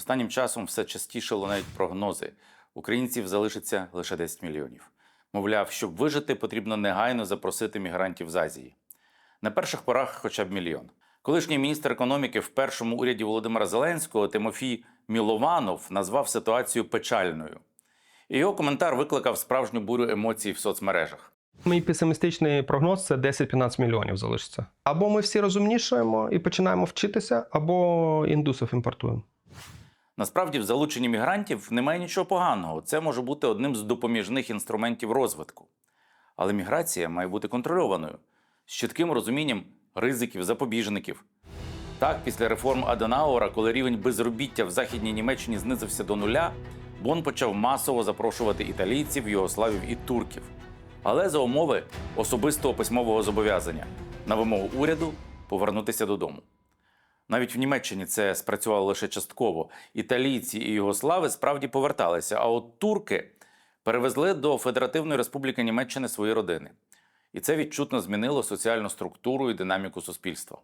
Останнім часом все частіше лунають прогнози. Українців залишиться лише 10 мільйонів. Мовляв, щоб вижити, потрібно негайно запросити мігрантів з Азії. На перших порах хоча б мільйон. Колишній міністр економіки в першому уряді Володимира Зеленського Тимофій Мілованов назвав ситуацію печальною. І його коментар викликав справжню бурю емоцій в соцмережах. Мій песимістичний прогноз це 10-15 мільйонів залишиться. Або ми всі розумнішаємо і починаємо вчитися, або індусів імпортуємо. Насправді, в залученні мігрантів немає нічого поганого. Це може бути одним з допоміжних інструментів розвитку. Але міграція має бути контрольованою з чітким розумінням ризиків, запобіжників. Так, після реформ Аденауера, коли рівень безробіття в Західній Німеччині знизився до нуля, Бон почав масово запрошувати італійців, югославів і турків. Але за умови особистого письмового зобов'язання на вимогу уряду повернутися додому. Навіть в Німеччині це спрацювало лише частково. Італійці і югослави справді поверталися, а от турки перевезли до Федеративної Республіки Німеччини свої родини. І це відчутно змінило соціальну структуру і динаміку суспільства.